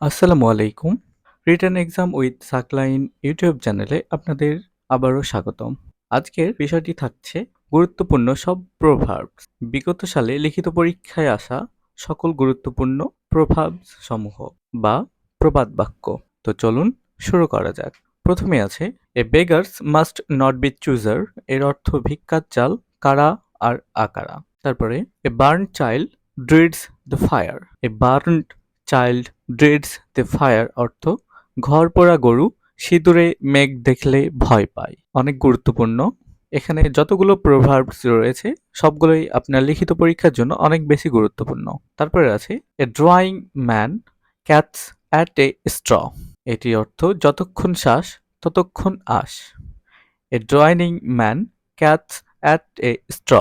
আসসালামু আলাইকুম। Return exam with Saklain YouTube চ্যানেলে আপনাদের আবারও স্বাগতম। আজকের বিষয়টি থাকছে গুরুত্বপূর্ণ সব প্রভার্বস। বিগত সালে লিখিত পরীক্ষায় আসা সকল গুরুত্বপূর্ণ প্রভাবস সমূহ বা প্রবাদ বাক্য। তো চলুন শুরু করা যাক। প্রথমে আছে a beggars must not be chooser এর অর্থ ভিক্ষার চাল, কারা আর আকারা। তারপরে a burn child dreads the fire a burned child dreads the fire অর্থ ঘর পোড়া গরু সিঁদুরে মেঘ দেখলে ভয় পায়। অনেক গুরুত্বপূর্ণ। এখানে যতগুলো প্রভার্বস রয়েছে, সবগুলোই আপনার লিখিত পরীক্ষার জন্য অনেক বেশি গুরুত্বপূর্ণ। তারপরে আছে a drowning man catches at a straw এটি অর্থ যতক্ষণ শ্বাস, ততক্ষণ আস a drowning man catches at a straw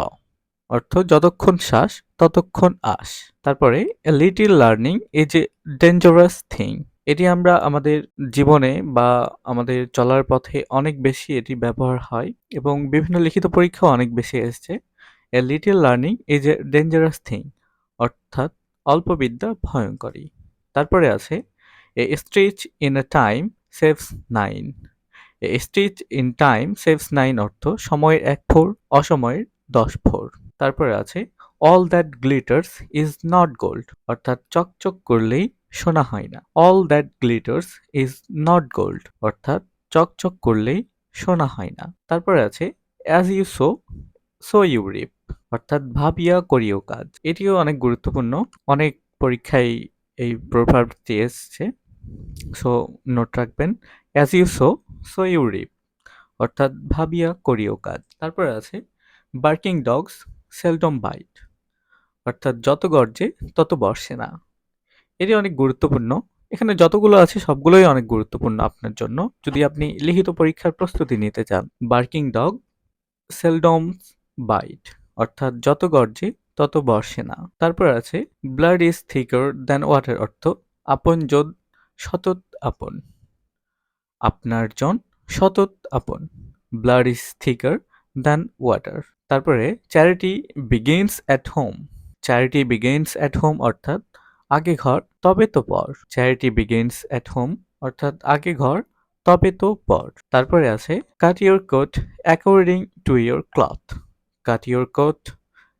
অর্থ যতক্ষণ শ্বাস, ততক্ষণ আস। তারপরে little learning is a dangerous thing এটি আমরা আমাদের জীবনে বা আমাদের চলার পথে অনেক বেশি এটি ব্যবহার হয় এবং বিভিন্ন লিখিত পরীক্ষাও অনেক বেশি এসছে। A little learning is a dangerous thing অর্থাৎ অল্প বিদ্যা ভয়ঙ্করী তারপরে আছে a stitch in a time saves nine a stitch in time saves nine অর্থ সময়ের এক ফোর অসময়ের দশ ফোর তারপরে আছে all that glitters is not gold অর্থাৎ চকচক করলেই শোনা হয় না। All that glitters is not gold অর্থাৎ চকচক করলেই শোনা হয় না। তারপরে আছে as you sow so you reap অর্থাৎ ভাবিয়া করিও কাজ। এটিও অনেক গুরুত্বপূর্ণ। অনেক পরীক্ষায় এই প্রভাবটি এসছে। সো নোট রাখবেন as you sow so you reap অর্থাৎ ভাবিয়া করিও কাজ। তারপরে আছে বার্কিং ডগস সেলডম বাইট অর্থাৎ যত গর্জে, তত বর্ষে না। এটি অনেক গুরুত্বপূর্ণ। এখানে যতগুলো আছে, সবগুলোই অনেক গুরুত্বপূর্ণ আপনার জন্য। যদি আপনি লিখিত পরীক্ষার প্রস্তুতি নিতে চান বার্কিং ডগ সেলডম বাইট অর্থাৎ যত গর্জে, তত বর্ষে না। তারপর আছে blood is thicker than water অর্থ আপন যোদ সতত আপন। আপনার জন সতত আপন। Blood is thicker than water তারপরে charity begins at home charity begins at home অর্থাৎ আগে ঘর, তবে তো পর. চ্যারিটি বিগিনস অ্যাট হোম অর্থাৎ আগে ঘর, তবে তো পর. তারপরে আছে cut your coat according to your cloth cut your coat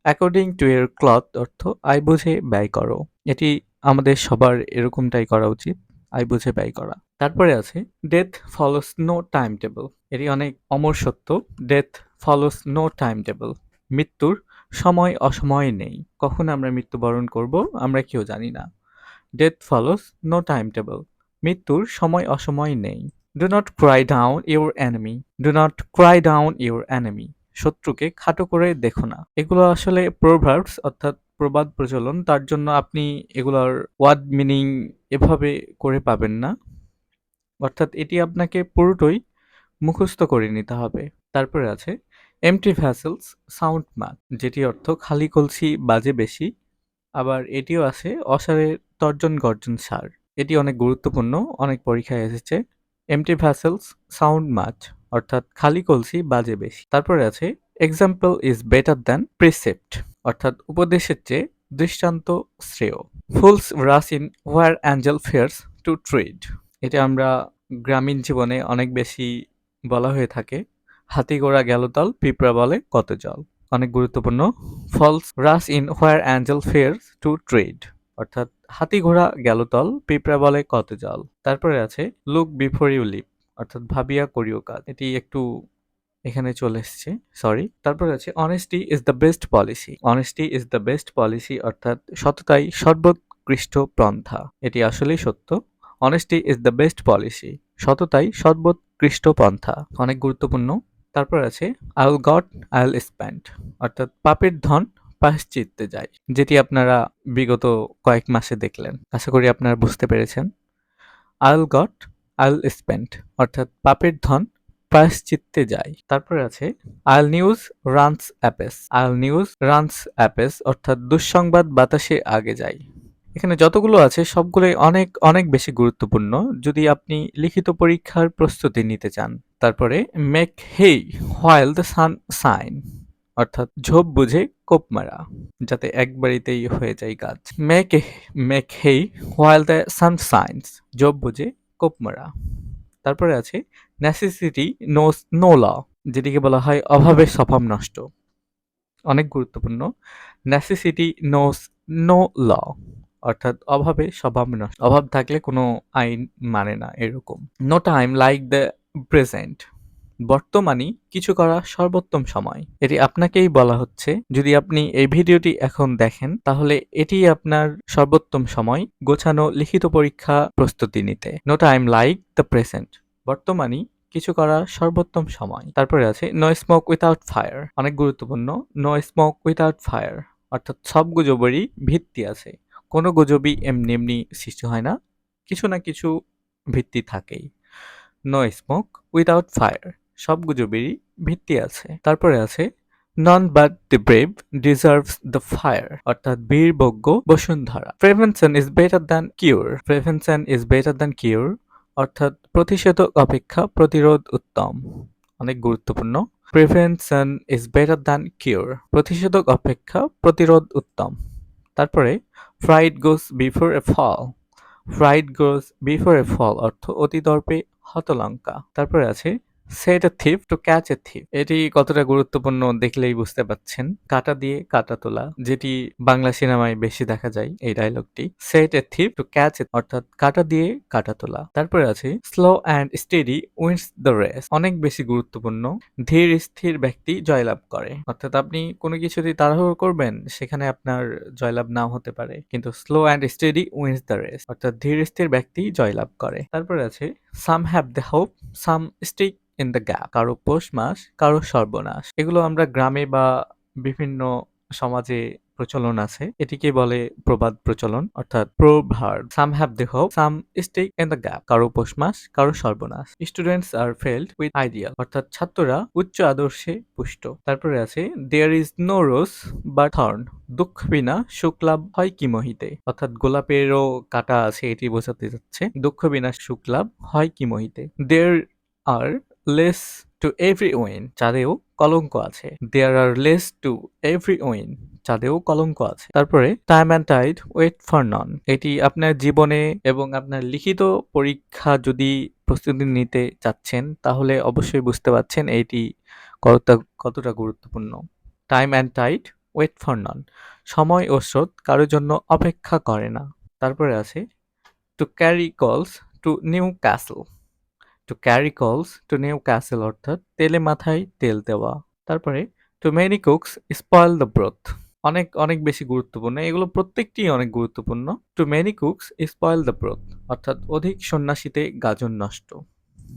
according to your cloth অর্থ আয় বুঝে ব্যয় করো। এটি আমাদের সবার এরকমটাই করা উচিত, আয় বুঝে ব্যয় করা। তারপরে আছে death follows no time table এটি অনেক অমর সত্য। Death follows no time table মৃত্যুর সময় অসময় নেই। কখন আমরা মৃত্যুবরণ করব, আমরা কেউ জানি না। Death follows no time table মৃত্যুর সময় অসময় নেই। Do not cry down your enemy do not cry down your enemy শত্রুকে খাটো করে দেখো না। এগুলো আসলে প্রোভার্বস অর্থাৎ প্রবাদ প্রচলন। তার জন্য আপনি এগুলোর ওয়ার্ড মিনিং এভাবে করে পাবেন না। অর্থাৎ এটি আপনাকে পুরোটাই মুখস্থ করে নিতে হবে। তারপরে আছে এমটি ভ্যাসেলস সাউন্ড মাত যেটি অর্থ খালি কলসি, বাজে বেশি। আবার এটিও আছে অসারের তর্জন গর্জন সার। এটি অনেক গুরুত্বপূর্ণ, অনেক পরীক্ষায় এসেছে। এমটি ভ্যাসেলস সাউন্ড মাছ অর্থাৎ খালি কলসি, বাজে বেশি। তারপরে আছে example is better than precept অর্থাৎ উপদেশের চেয়ে দৃষ্টান্ত শ্রেয়। Fools rush in where angel fears to tread এটা আমরা গ্রামীণ জীবনে অনেক বেশি বলা হয়ে থাকে। হাতি ঘোড়া গেল তাল পিঁপড়া বলে কত জল। অনেক গুরুত্বপূর্ণ। Fools rush in where angel fears to tread অর্থাৎ হাতি ঘোড়া গেল তল পিঁপড়া বলে কত জল। তারপরে আছে লুক বিফোর ইউ লিপ অর্থাৎ ভাবিয়া করিও কাজ। এটি একটু এখানে চলে এসছে সরি তারপরে আছে honesty is the best policy honesty is the best policy অর্থাৎ সততাই সর্বোৎকৃষ্ট পন্থা। এটি আসলেই সত্য। Honesty is the best policy সততাই সর্বোৎকৃষ্ট পন্থা অনেক গুরুত্বপূর্ণ। তারপর আছে I will got I will spend অর্থাৎ পাপের ধন পাশ্চিত্যে যায়, যেটি আপনারা বিগত কয়েক মাসে দেখলেন। আশা করি আপনারা বুঝতে পেরেছেন। I will got I will spend অর্থাৎ পাপের ধন প্রায়শ্চিত্তে যায়। তারপরে আছে আইল নিউজ রানস অ্যাপেস আইল নিউজ রানস অ্যাপেস অর্থাৎ দুঃসংবাদ বাতাসে আগে যায়। এখানে যতগুলো আছে, সবগুলোই অনেক অনেক বেশি গুরুত্বপূর্ণ। যদি আপনি লিখিত পরীক্ষার প্রস্তুতি নিতে চান, তারপরে make hay while the sun shine অর্থাৎ ঝোপ বুঝে কোপ মারা, যাতে একবারিতেই হয়ে যায় কাজ make make hay while the sun shines ঝোপ বুঝে কোপ মারা। তারপরে আছে নেসেসিটি নোস নো ল যেটিকে বলা হয় অভাবে স্বভাব নষ্ট। অনেক গুরুত্বপূর্ণ। নেসেসিটি নোস নো ল অর্থাৎ অভাবে স্বভাব নষ্ট। অভাব থাকলে কোনো আইন মানে না এরকম। No time like the present বর্তমানই কিছু করা সর্বোত্তম সময়। এটি আপনাকেই বলা হচ্ছে। যদি আপনি এই ভিডিওটি এখন দেখেন, তাহলে এটি আপনার সর্বোত্তম সময় গোছানো লিখিত পরীক্ষা প্রস্তুতি নিতে। No time like the present বর্তমানই কিছু করা সর্বোত্তম সময়। তারপরে আছে নো স্মোক উইথাউট ফায়ার অনেক গুরুত্বপূর্ণ নো স্মোক উইথাউট ফায়ার অর্থাৎ সব গুজবেরই ভিত্তি আছে। কোনো গুজবই এমনি এমনি সৃষ্টি হয় না। কিছু না কিছু ভিত্তি থাকেই। নো স্মোক উইদাউট ফায়ার সব গুজবেরই ভিত্তি আছে। তারপরে আছে none but the brave deserves the fire অর্থাৎ বীরবজ্ঞ Bashundhara. Prevention is better than cure prevention is better than cure অর্থাৎ প্রতিষেধক অপেক্ষা প্রতিরোধ উত্তম। অনেক গুরুত্বপূর্ণ। Prevention is better than cure প্রতিষেধক অপেক্ষা প্রতিরোধ উত্তম। তারপরে pride goes before a fall pride goes before a fall অর্থ অতি দর্পে হতলঙ্কা। তারপরে আছে set a thief to catch a thief এটি কতটা গুরুত্বপূর্ণ দেখলেই বুঝতে পাচ্ছেন। কাটা দিয়ে কাটা তোলা, যেটি বাংলা সিনেমায় বেশি দেখা যায় এই ডায়লগটি set a thief to catch অর্থাৎ কাটা দিয়ে কাটা তোলা। তারপরে আছে slow and steady wins the race অনেক বেশি গুরুত্বপূর্ণ, ধীর স্থির ব্যক্তি জয়লাভ করে। অর্থাৎ আপনি কোনো কিছুতে তাড়াহুড়ো করবেন, সেখানে আপনার জয়লাভ নাও হতে পারে। কিন্তু slow and steady wins the race অর্থাৎ ধীর স্থির ব্যক্তি জয়লাভ করে। তারপরে আছে some have the hope some stick in the gap কারও পৌষ মাস কারও সর্বনাশ। এগুলো আমরা গ্রামে বা বিভিন্ন সমাজে প্রচলন আছে। এটিকে বলে প্রবাদ প্রচলন, অর্থাৎ প্রভার। Some have the hope some stake in the gap কারও পৌষ মাস কারও সর্বনাশ। Students are filled with ideal অর্থাৎ ছাত্ররা উচ্চ আদর্শে পুষ্ট। তারপরে আছে দেয়ার ইজ নো রোজ বা থর্ন দুঃখ বিনা সুখ লাভ হয় কি মহিতে? অর্থাৎ গোলাপেরও কাটা আছে, এটি বোঝাতে যাচ্ছে, দুঃখ বিনা সুখ লাভ হয় কি মহিতে? There are less to every win চাঁদেও কলঙ্ক আছে। There are less to every win চাঁদেও কলঙ্ক আছে। তারপরে time and tide wait for none এটি আপনার জীবনে এবং আপনার লিখিত পরীক্ষা যদি প্রস্তুতি নিতে চাচ্ছেন, তাহলে অবশ্যই বুঝতে পারছেন এটি কতটা কতটা গুরুত্বপূর্ণ। Time and tide wait for none সময় ও স্রোত কারোর জন্য অপেক্ষা করে না। তারপরে আছে to carry coals to Newcastle to carry coals to Newcastle অর্থাৎ তেলে মাথায় তেল দেওয়া। তারপরে too many cooks spoil the broth অনেক অনেক বেশি গুরুত্বপূর্ণ। এগুলো প্রত্যেকটি অনেক গুরুত্বপূর্ণ। Too many cooks spoil the broth অর্থাৎ অধিক সন্ন্যাসীতে গাজন নষ্ট।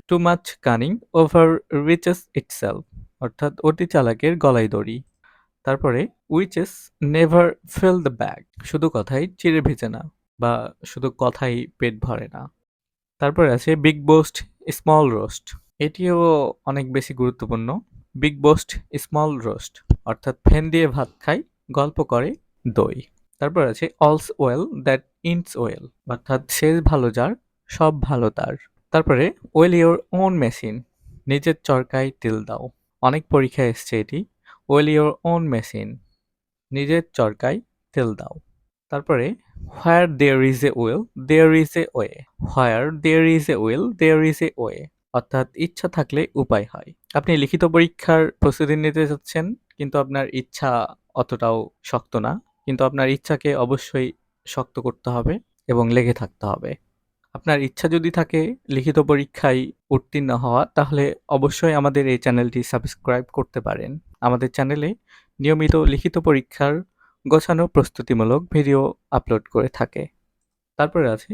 Too much cunning overreaches itself অর্থাৎ অতি চালাকের গলায় দড়ি। তারপরে witches never fill the bag শুধু কথাই চিড়ে ভেজে না, বা শুধু কথাই পেট ভরে না। তারপরে আছে বিগ বোস্ট স্মল রোস্ট এটিও অনেক বেশি গুরুত্বপূর্ণ। বিগ বোস্ট স্মল রোস্ট অর্থাৎ ফ্যান দিয়ে ভাত খাই গল্প করে দই। তারপর আছে all's well that ins well অর্থাৎ শেষ ভালো যার, সব ভালো তার। তারপরে ওয়েল ইওর ওন মেশিন নিজের চরকায় তেল দাও। অনেক পরীক্ষা এসছে এটি। ওয়েল ইওর ওন মেশিন নিজের চরকায় তেল দাও। তারপরে where there is a will there is a way where there is a will there is a way অর্থাৎ ইচ্ছা থাকলে উপায় হয়। আপনি লিখিত পরীক্ষার প্রস্তুতি নিতে যাচ্ছেন, কিন্তু আপনার ইচ্ছা অতটাও শক্ত না, কিন্তু আপনার ইচ্ছাকে অবশ্যই শক্ত করতে হবে এবং লেগে থাকতে হবে। আপনার ইচ্ছা যদি থাকে লিখিত পরীক্ষায় উত্তীর্ণ হওয়া, তাহলে অবশ্যই আমাদের এই চ্যানেলটি সাবস্ক্রাইব করতে পারেন। আমাদের চ্যানেলে নিয়মিত লিখিত পরীক্ষার গোছানো প্রস্তুতিমূলক ভিডিও আপলোড করে থাকে। তারপরে আছে।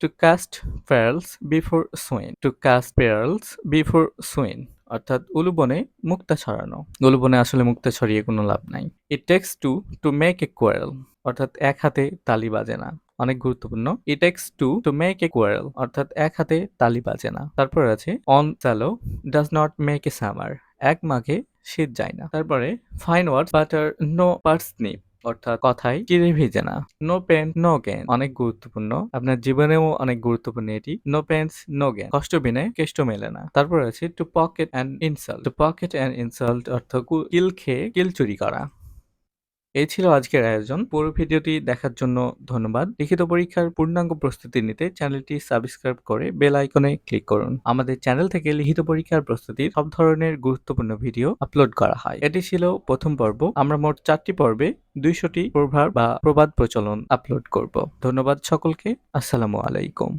To cast pearls before swine to cast pearls before swine অর্থাৎ উলুবনে মুক্তা ছড়ানো। উলুবনে আসলে মুক্তা ছড়িয়ে কোনো লাভ নাই। It takes two to make a quarrel অর্থাৎ এক হাতে তালি বাজে না। অনেক গুরুত্বপূর্ণ। It takes two to make a quarrel অর্থাৎ এক হাতে তালি বাজে না। তারপর আছে। One swallow does not make a summer এক মাঘে শীত যায় না। তারপরে fine words butter no parsnip অর্থাৎ কথায় চিড়ে ভিজে না। নো পেন নো গেন অনেক গুরুত্বপূর্ণ। আপনার জীবনেও অনেক গুরুত্বপূর্ণ এটি। নো পেন্স নো গেন কষ্ট বিনে কেষ্ট মেলে না। তারপর আছে to pocket an insult to pocket an insult অর্থ কিল খেয়ে কিল চুরি করা। এই ছিল আজকের আয়োজন। পুরো ভিডিওটি দেখার জন্য ধন্যবাদ। লিখিত পরীক্ষার পূর্ণাঙ্গ প্রস্তুতি নিতে চ্যানেলটি সাবস্ক্রাইব করে বেল আইকনে ক্লিক করুন। আমাদের চ্যানেল থেকে লিখিত পরীক্ষার প্রস্তুতির সব ধরনের গুরুত্বপূর্ণ ভিডিও আপলোড করা হয়। এটি ছিল প্রথম পর্ব। আমরা মোট চারটি পর্বে দুইশোটি প্রভাব বা প্রবাদ প্রচলন আপলোড করব। ধন্যবাদ সকলকে। আসসালামু আলাইকুম।